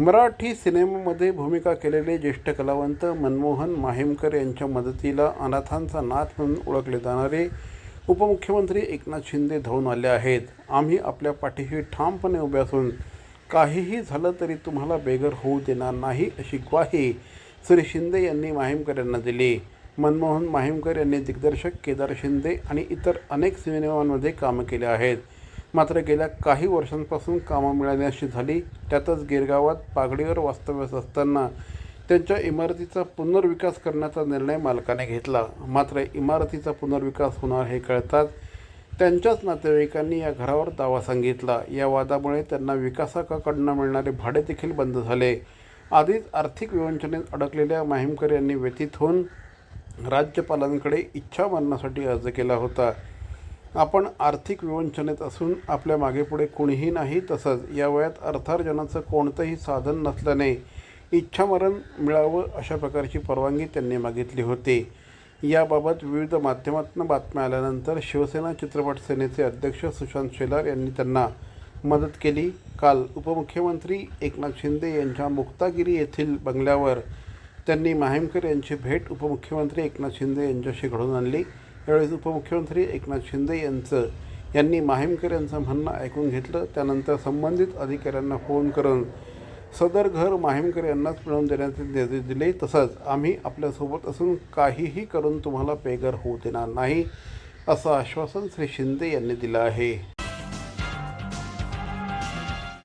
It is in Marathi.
मराठी सिनेमामध्ये भूमिका केलेले ज्येष्ठ कलावंत मनमोहन माहीमकर यांच्या मदतीला अनाथांचा नाथ म्हणून ओळखले जाणारे उपमुख्यमंत्री एकनाथ शिंदे धावून आले आहेत. आम्ही आपल्या पाठीशी ठामपणे उभे असून काहीही झालं तरी तुम्हाला बेघर होऊ देणार नाही अशी ग्वाही श्री शिंदे यांनी माहीमकर यांना दिली. मनमोहन माहीमकर यांनी दिग्दर्शक केदार शिंदे आणि इतर अनेक सिनेमांमध्ये कामं केले आहेत. मात्र गेल्या काही वर्षांपासून कामं मिळाल्याशी झाली त्यातच गिरगावात पागडीवर वास्तव्यास असताना त्यांच्या इमारतीचा पुनर्विकास करण्याचा निर्णय मालकाने घेतला. मात्र इमारतीचा पुनर्विकास होणार हे कळताच त्यांच्याच नातेवाईकांनी या घरावर दावा सांगितला. या वादामुळे त्यांना विकासकाकडनं मिळणारे भाडे देखील बंद झाले. आधीच आर्थिक विवंचनेत अडकलेल्या माहीमकर यांनी व्यतीत होऊन राज्यपालांकडे इच्छा मारण्यासाठी अर्ज केला होता. आपण आर्थिक विवंचनेत असून आपल्या मागेपुढे कुणीही नाही तसंच या वयात अर्थार्जनाचं कोणतंही साधन नसल्याने इच्छामरण मिळावं अशा प्रकारची परवानगी त्यांनी मागितली होती. याबाबत विविध माध्यमातून बातम्या आल्यानंतर शिवसेना चित्रपट सेनेचे अध्यक्ष सुशांत शेलार यांनी त्यांना मदत केली. काल उपमुख्यमंत्री एकनाथ शिंदे यांच्या मुक्तागिरी येथील बंगल्यावर त्यांनी माहीमकर यांची भेट उपमुख्यमंत्री एकनाथ शिंदे यांच्याशी घडून आणली. त्यावेळेस उपमुख्यमंत्री एकनाथ शिंदे यांचं यांनी माहीमकर यांचं म्हणणं ऐकून घेतलं. त्यानंतर संबंधित अधिकाऱ्यांना फोन करून सदर घर माहीमकर यांनाच मिळवून देण्याचे निर्देश दिले. तसंच आम्ही आपल्यासोबत असून काहीही करून तुम्हाला बेघर होऊ देणार नाही असं आश्वासन श्री शिंदे यांनी दिलं आहे.